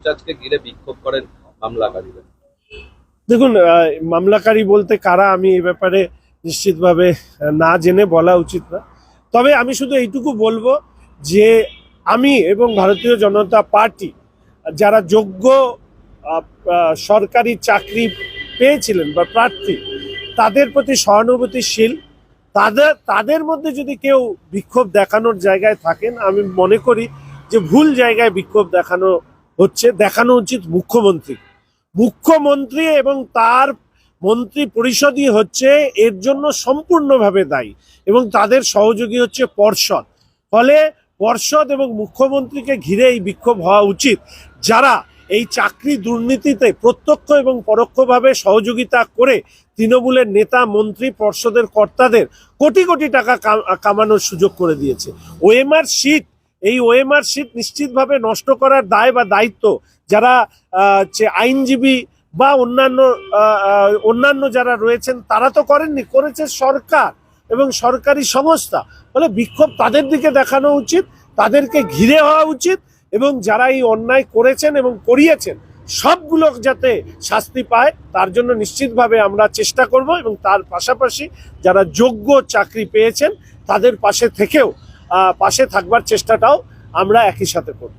আজকে ঘিরে বিক্ষোভ করেন মামলাকারীরা। দেখুন মামলাকারী বলতে কারা আমি এই ব্যাপারে নিশ্চিতভাবে না জেনে বলা উচিত না। তবে আমি শুধু এইটুকু বলব যে আমি এবং ভারতীয় জনতা পার্টি যারা যোগ্য সরকারি চাকরি পেয়েছিলেন বা প্রার্থী, তাদের প্রতি সহানুভূতিশীল তাদের তাদের মধ্যে যদি কেউ বিক্ষোভ দেখানোর জায়গায় থাকেন, আমি মনে করি যে ভুল জায়গায় বিক্ষোভ দেখানো হচ্ছে দেখানো উচিত মুখ্যমন্ত্রী। মুখ্যমন্ত্রী এবং তার মন্ত্রী পরিষদই হচ্ছে এর জন্য সম্পূর্ণভাবে দায়ী এবং তাদের সহযোগী হচ্ছে পর্ষদ। ফলে পর্ষদ এবং মুখ্যমন্ত্রীকে ঘিরে এই বিক্ষোভ হওয়া উচিত। যারা এই চাকরি দুর্নীতিতে প্রত্যক্ষ এবং পরোক্ষভাবে সহযোগিতা করে তৃণমূলের নেতা, মন্ত্রী, পর্ষদের কর্তাদের কোটি কোটি টাকা কামানোর সুযোগ করে দিয়েছে। ওএমআর সিট এই ওএমআর সিট নিশ্চিতভাবে নষ্ট করার দায় বা দায়িত্ব যারা আইনজীবী বা অন্যান্য অন্যান্য যারা রয়েছেন, তারা তো করেননি, করেছে সরকার এবং সরকারি সংস্থা। ফলে বিক্ষোভ তাদের দিকে দেখানো উচিত, তাদেরকে ঘিরে হওয়া উচিত এবং যারা এই অন্যায় করেছেন এবং করিয়েছেন, সবগুলো যাতে শাস্তি পায়, তার জন্য নিশ্চিতভাবে আমরা চেষ্টা করব এবং তার পাশাপাশি যারা যোগ্য চাকরি পেয়েছেন, তাদের পাশে থেকেও পাশে থাকবার চেষ্টাটাও আমরা একই সাথে করব।